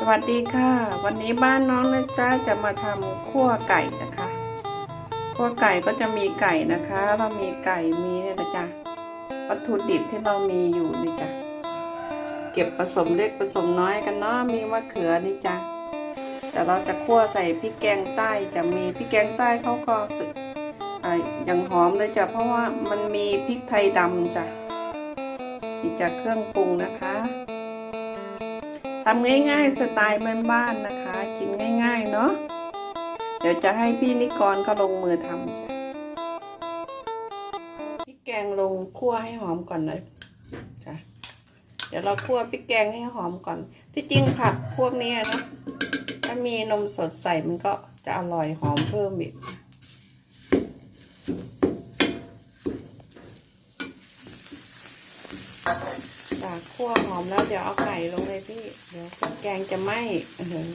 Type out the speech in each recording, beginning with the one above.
สวัสดีค่ะ วันนี้บ้านน้องนะจ๊ะจะมาทำขั่วไก่นะคะขั่วไก่ก็จะมีไก่นะคะ เรามีไก่มีเนี่ยนะจ๊ะวัตถุดิบที่เรามีอยู่นี่จ้ะเก็บผสมเล็กผสมน้อยกันเนาะมีมะเขือนี่จ้ะแต่เราจะคั่วใส่พริกแกงใต้จะมีพริกแกงใต้เขาก็สึกอ่าอย่างหอมเลยจ้ะเพราะว่ามันมีพริกไทยดำจ้ะนี่จะเครื่องปรุงนะคะ ทำง่ายๆสไตล์บ้านๆนะคะ กินง่ายๆเนาะเดี๋ยวจะให้พี่นิกรก็ลงมือทำจ้ะพริกแกงลงคั่วให้หอมก่อนเลยจ้ะเดี๋ยวเราคั่วพริกแกงให้หอมก่อน ที่จริงผักพวกนี้นะถ้ามีนมสดใส่มันก็จะอร่อยหอมเพิ่มอีก จาก คั่วหอมแล้วเดี๋ยวเอาไก่ลงเลยพี่ เดี๋ยวแกงจะไหม้อื้อหือ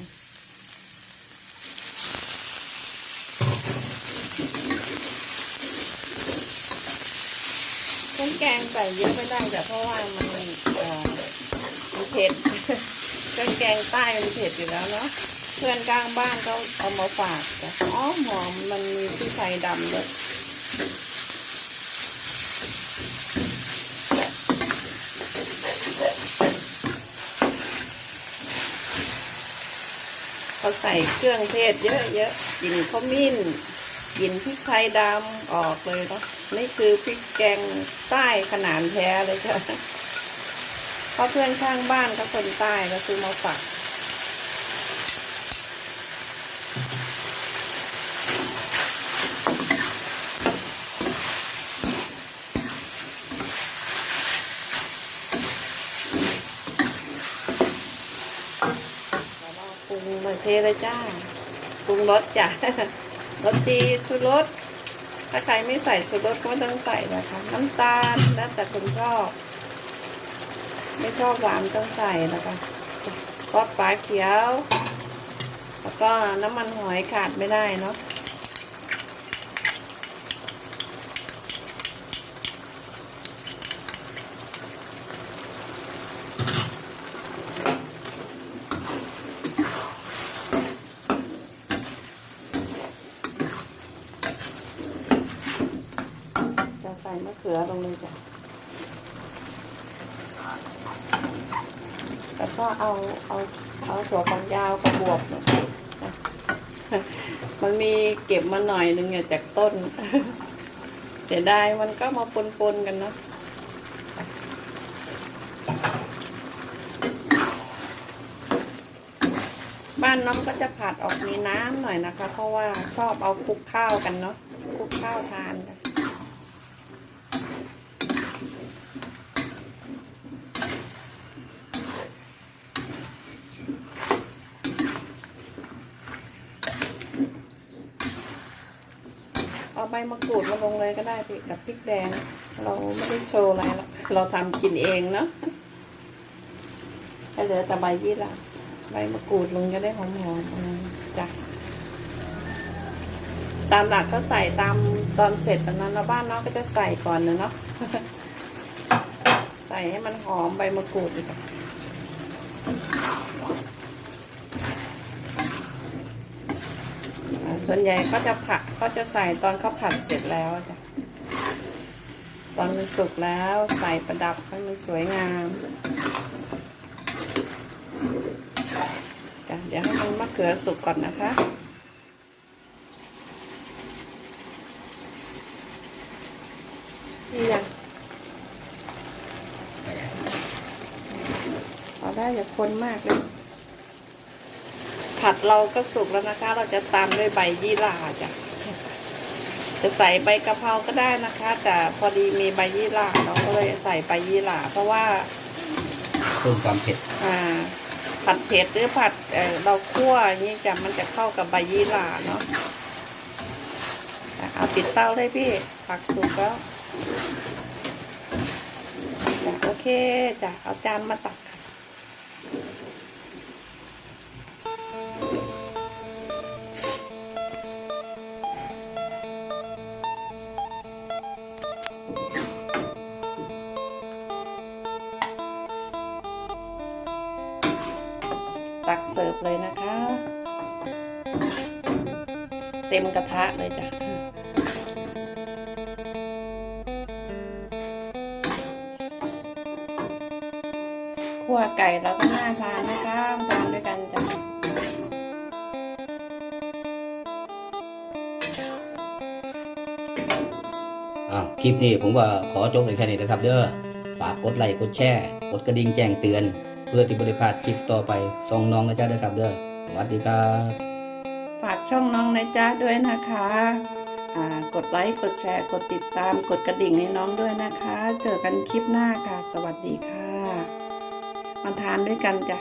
เครื่องแกงใส่เยอะไม่ได้แต่เพราะว่ามันเอ่อมันเผ็ดเครื่องแกงใต้มันเผ็ดอยู่แล้วเนาะเพื่อนกลางบ้านเขาเอามาฝากแต่หอหอมมันมีพริกไทยดำด้วย เขาใส่เครื่องเทศเยอะๆกลิ่นขมิ้นกลิ่นพริกไทยดำออกเลยเนาะนี่คือพริกแกงใต้ขนาดแท้เลยค่ะเพราะเพื่อนข้างบ้านก็คนใต้ก็ซื้อมาฝากแล้วเรา ปรุงมาเทเลยจ้าปรุงรสจ้ะรสดีชูรสถ้าใครไม่ใส่ชูรสก็ไม่ต้องใส่นะคะน้ำตาลแล้วแต่คนชอบ ไม่ชอบหวานต้องใส่นะคะซอสปลาเขียว แล้วก็น้ำมันหอยขาดไม่ได้เนาะ มะเขือลงเลยจ้ะ แล้วก็เอาเอาเอาถั่วฝักยาวกระบวบเนี่ยมันมีเก็บมาหน่อยหนึ่งเนี่ยจากต้น เสียดายมันก็มาปนๆกันเนาะบ้านน้องก็จะผัดออกมีน้ำหน่อยนะคะ เพราะว่าชอบเอาคลุกข้าวกันเนาะคลุกข้าวทานกัน เอาใบมะกรูดมาลงเลยก็ได้พี่กับพริกแดง เราไม่ได้โชว์อะไรหรอกเราทำกินเองเนาะให้เหลือแต่ใบยี่หร่าใบมะกรูดลงจะได้หอมๆอืมจ้ะตามหลักก็ใส่ตามตอนเสร็จตอนนั้นแล้วบ้านน้องก็จะใส่ก่อนเนาะใส่ให้มันหอมใบมะกรูดดีกว่า อ่า ส่วนใหญ่ก็จะผัดก็จะใส่ตอนเขาผัดเสร็จแล้วจ้ะตอนมันสุกแล้วใส่ประดับให้มันสวยงามจ้ะเดี๋ยวให้มันมะเขือสุกก่อนนะคะนี่ยังพอได้อย่าคนมากเลย ผัดเราก็สุกแล้วนะคะ เราจะตามด้วยใบยี่หร่าจ้ะจะใส่ใบกะเพราก็ได้นะคะ แต่พอดีมีใบยี่หร่าเราก็เลยใส่ใบยี่หร่าเพราะว่าเพิ่มความเผ็ดอ่า ผัดเผ็ดหรือผัดเอ่อเราคั่วอย่างนี้จะมันจะเข้ากับใบยี่หร่าเนาะอะเอาปิดเตาเลยพี่ผักสุกแล้วจ้ะโอเคจ้ะเอาจานมาตักค่ะ ตักเสิร์ฟเลยนะคะ เต็มกระทะเลยจ้ะคั่วไก่เราก็น่าทานนะคะทานด้วยกันจ้ะอ้าคลิปนี้ผมก็ขอจบไปแค่นี้นะครับเด้อ ฝากกดไลค์ กดแชร์ กดกระดิ่งแจ้งเตือน พื่อที่บริพาทคลิปต่อไปส่องน้องนะจ๊ะด้วยครับเด้อสวัสดีครับ ฝากช่องน้องนายจ้าด้วยนะคะอ่ากดไลค์ กดแชร์ กดติดตาม กดกระดิ่งให้น้องด้วยนะคะ เจอกันคลิปหน้าค่ะ สวัสดีค่ะ มาทานด้วยกันจ้ะ